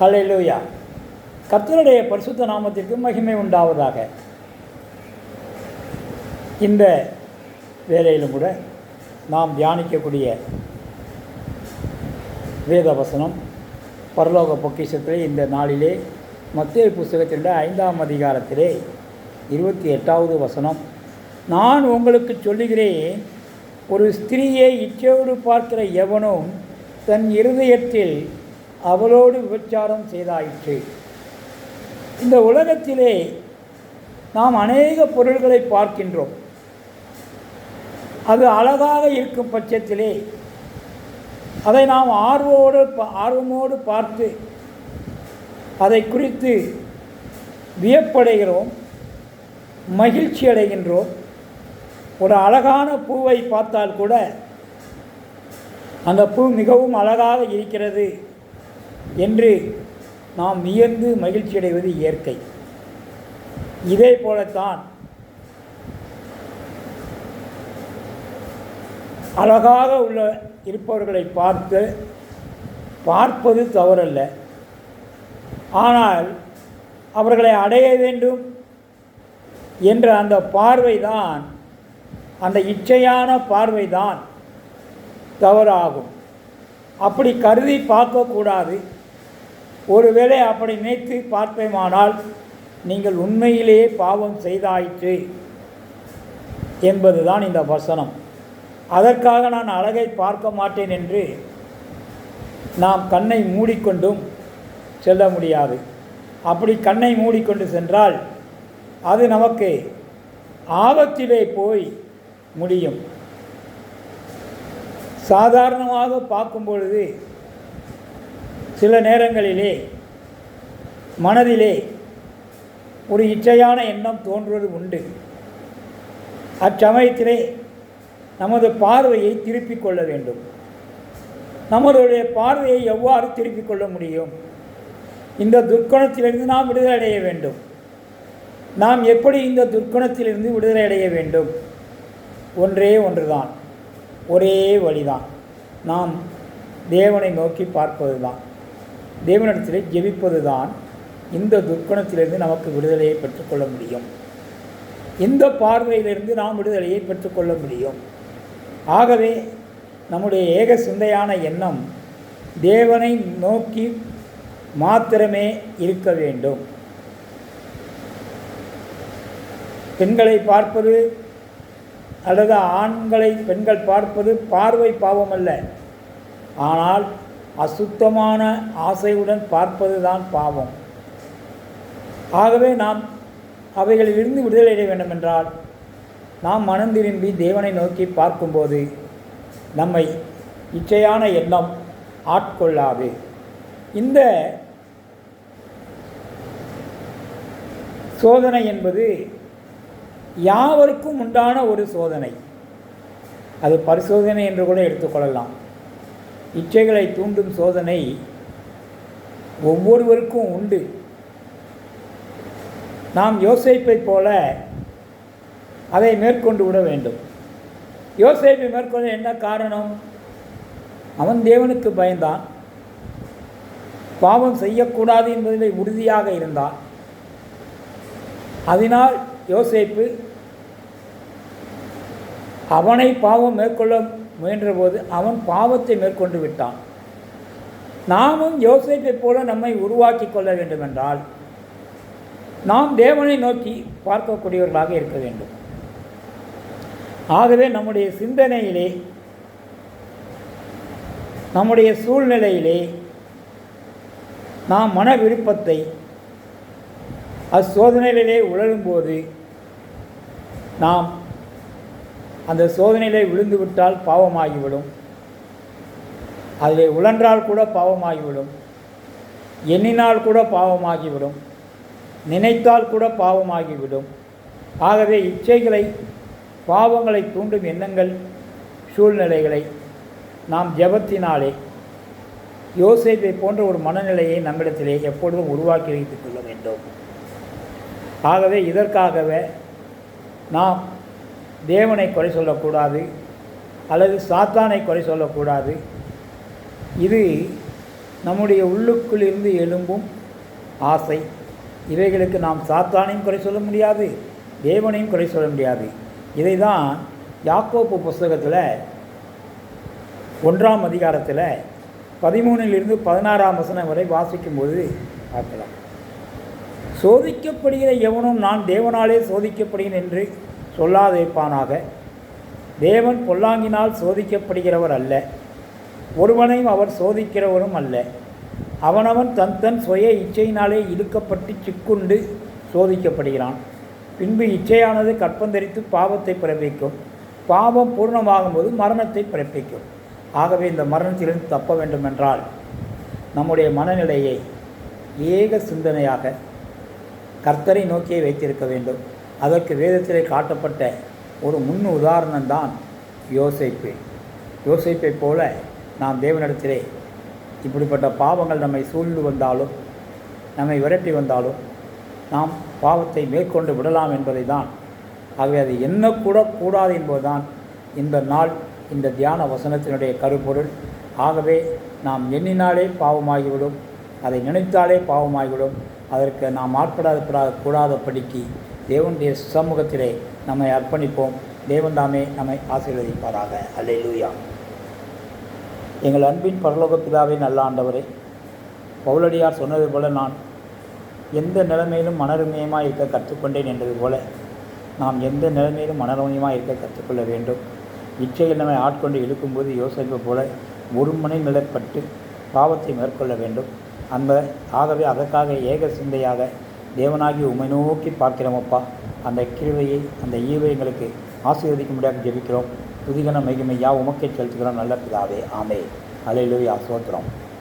ஹalleluya கர்த்தருடைய பரிசுத்த நாமத்திற்கு மகிமை உண்டாவதாக. இந்த வேலையிலும் கூட நாம் தியானிக்கக்கூடிய வேத வசனம் பரலோக பொக்கிஷத்திலே இந்த நாளிலே மத்திய புஸ்தகத்தினுடைய ஐந்தாம் அதிகாரத்திலே இருபத்தி எட்டாவது வசனம். நான் உங்களுக்கு சொல்லுகிறேன் ஒரு ஸ்திரீயை இச்சையோடு பார்க்கிற எவனும் தன் இருதயத்தில் அவளோடு விபச்சாரம் செய்தாயிற்று. இந்த உலகத்திலே நாம் அநேக பொருள்களை பார்க்கின்றோம். அது அழகாக இருக்கும் பட்சத்திலே அதை நாம் ஆர்வோடு பா- ஆர்வமோடு பார்த்து அதை குறித்து வியப்படைகிறோம் மகிழ்ச்சி அடைகின்றோம். ஒரு அழகான பூவை பார்த்தால் கூட அந்த பூ மிகவும் அழகாக இருக்கிறது. என்று நாம் வியந்து மகிழ்ச்சி அடைவது இயற்கை. இதே போலத்தான் அழகாக உள்ள இருப்பவர்களை பார்த்து பார்ப்பது தவறல்ல. ஆனால் அவர்களை அடைய வேண்டும் என்ற அந்த பார்வைதான் அந்த இச்சையான பார்வைதான் தவறாகும். அப்படி கருதி பார்க்கக்கூடாது. ஒருவேளை அப்படி நினைத்து பார்ப்பேமானால் நீங்கள் உண்மையிலேயே பாவம் செய்தாயிற்று என்பதுதான் இந்த வசனம். அதற்காக நான் அழகை பார்க்க மாட்டேன் என்று நாம் கண்ணை மூடிக்கொண்டும் செல்ல முடியாது. அப்படி கண்ணை மூடிக்கொண்டு சென்றால் அது நமக்கு ஆபத்திலே போய் முடியும். சாதாரணமாக பார்க்கும் பொழுது சில நேரங்களிலே மனதிலே ஒரு இச்சையான எண்ணம் தோன்றுவது உண்டு. அச்சமயத்திலே நமது பார்வையை திருப்பிக் கொள்ள வேண்டும். நம்மளுடைய பார்வையை எவ்வாறு திருப்பிக் கொள்ள முடியும்? இந்த துர்க்கணத்திலிருந்து நாம் விடுதலை அடைய வேண்டும். நாம் எப்படி இந்த துர்க்கணத்திலிருந்து விடுதலை அடைய வேண்டும்? ஒன்றே ஒன்றுதான். ஒரே வழிதான். நாம் தேவனை நோக்கி பார்ப்பது தான் தேவனிடத்திலே ஜெபிப்பது தான் இந்த துர்க்கணத்திலிருந்து நமக்கு விடுதலையை பெற்றுக்கொள்ள முடியும். இந்த பார்வையிலிருந்து நாம் விடுதலையை பெற்றுக்கொள்ள முடியும். ஆகவே நம்முடைய ஏக சிந்தையான எண்ணம் தேவனை நோக்கி மாத்திரமே இருக்க வேண்டும். பெண்களை பார்ப்பது அல்லது ஆண்களை பெண்கள் பார்ப்பது பார்வை பாவம் அல்ல ஆனால் அசுத்தமான ஆசையுடன் பார்ப்பது தான் பாவம். ஆகவே நாம் அவைகளிலிருந்து விடுதலை அடைய வேண்டுமென்றால் நாம் மனம் திரும்பி தேவனை நோக்கி பார்க்கும்போது நம்மை இச்சையான எண்ணம் ஆட்கொள்ளாது. இந்த சோதனை என்பது யாவருக்கும் உண்டான ஒரு சோதனை. அது பரிசோதனை என்று கூட எடுத்துக்கொள்ளலாம். இச்சைகளை தூண்டும் சோதனை ஒவ்வொருவருக்கும் உண்டு. நாம் யோசிப்பைப் போல அதை மேற்கொண்டு விட வேண்டும். யோசிப்பை மேற்கொள்ள என்ன காரணம்? அவன் தேவனுக்கு பயந்தான். பாவம் செய்யக்கூடாது என்பதிலே உறுதியாக இருந்தான். அதனால் யோசிப்பு அவனை பாவம் மேற்கொள்ள முயன்றபோது அவன் பாவத்தை மேற்கொண்டு விட்டான். நாமும் யோசிப்பை போல நம்மை உருவாக்கி கொள்ள வேண்டுமென்றால் நாம் தேவனை நோக்கி பார்க்கக்கூடியவர்களாக இருக்க வேண்டும். ஆகவே நம்முடைய சிந்தனையிலே நம்முடைய சூழ்நிலையிலே நாம் மன விருப்பத்தை அச்சோதனையிலே உழலும்போது நாம் அந்த சோதனையிலே விழுந்து விட்டால் பாவமாகிவிடும். அதில் உழன்றால் கூட பாவமாகிவிடும். எண்ணினால் கூட பாவமாகிவிடும். நினைத்தால் கூட பாவமாகிவிடும். ஆகவே இச்சைகளை பாவங்களை தூண்டும் எண்ணங்கள் சூழ்நிலைகளை நாம் ஜெபத்தினாலே யோசிப்பை போன்ற ஒரு மனநிலையை நம்மிடத்திலே எப்பொழுதும் உருவாக்கி வைத்துக் கொள்ள வேண்டும். ஆகவே இதற்காகவே நாம் தேவனை குறை சொல்லக்கூடாது அல்லது சாத்தானை குறை சொல்லக்கூடாது. இது நம்முடைய உள்ளுக்குள் இருந்து எழும்பும் ஆசை. இவைகளுக்கு நாம் சாத்தானையும் குறை சொல்ல முடியாது தேவனையும் குறை சொல்ல முடியாது. இதை தான் யாக்கோப்பு புஸ்தகத்தில் ஒன்றாம் அதிகாரத்தில் பதிமூணிலிருந்து பதினாறாம் வசனம் வரை வாசிக்கும்போது பார்க்கலாம். சோதிக்கப்படுகிற எவனும் நான் தேவனாலே சோதிக்கப்படுகிறேன் என்று சொல்லாதிருப்பானாக தேவன் பொல்லாங்கினால் சோதிக்கப்படுகிறவர் அல்ல. ஒருவனையும் அவர் சோதிக்கிறவரும் அல்ல. அவனவன் தன் தன் சுய இச்சையினாலே இழுக்கப்பட்டு சிக்குண்டு சோதிக்கப்படுகிறான். பின்பு இச்சையானது கற்பந்தரித்து பாவத்தை பிறப்பிக்கும். பாவம் பூர்ணமாகும்போது மரணத்தை பிறப்பிக்கும். ஆகவே இந்த மரணத்திலிருந்து தப்ப வேண்டுமென்றால் நம்முடைய மனநிலையை ஏக சிந்தனையாக கர்த்தரை நோக்கியே வைத்திருக்க வேண்டும். அதற்கு வேதத்திலே காட்டப்பட்ட ஒரு முன் உதாரணம்தான் யோசிப்பு. யோசிப்பை போல நாம் தேவனிடத்திலே இப்படிப்பட்ட பாவங்கள் நம்மை சூழ்ந்து வந்தாலும் நம்மை விரட்டி வந்தாலும் நாம் பாவத்தை மேற்கொண்டு விடலாம் என்பதை தான் ஆகவே அது கூட கூடாது என்பதுதான் இந்த நாள் இந்த தியான வசனத்தினுடைய கருப்பொருள். ஆகவே நாம் எண்ணினாலே பாவமாகிவிடும் அதை நினைத்தாலே பாவமாகிவிடும் அதற்கு நாம் ஆட்படாத கூடாதபடிக்கு தேவனுடைய சமூகத்திலே நம்மை அர்ப்பணிப்போம். தேவன் தாமே நம்மை ஆசீர்வதிப்பாராக. அல்லேலூயா எங்கள் அன்பின் பரலோக பிதாவே நல்ல ஆண்டவரே பவுலடியார் சொன்னது போல நான் எந்த நிலைமையிலும் மனரமியமாக இருக்க கற்றுக்கொண்டேன் என்றது போல நாம் எந்த நிலைமையிலும் மனரமியமாக இருக்க கற்றுக்கொள்ள வேண்டும். இச்சையில் நம்மை ஆட்கொண்டு இழுக்கும்போது யோசிப்பை போல ஒரு மணி நிலைப்பட்டு பாவத்தை மேற்கொள்ள வேண்டும். அந்த ஆகவே அதற்காக ஏக சிந்தையாக தேவனாகி உமை நோக்கி பார்க்கிறோமப்பா. அந்த கிருவையை அந்த ஈவை எங்களுக்கு ஆசீர்வதிக்க முடியாமல் ஜெபிக்கிறோம். புதிகன மைகிமை உமக்கே செலுத்துகிறோம் நல்ல பிதாவே. ஆமே அலையிலூயா ஆசோத்திரம்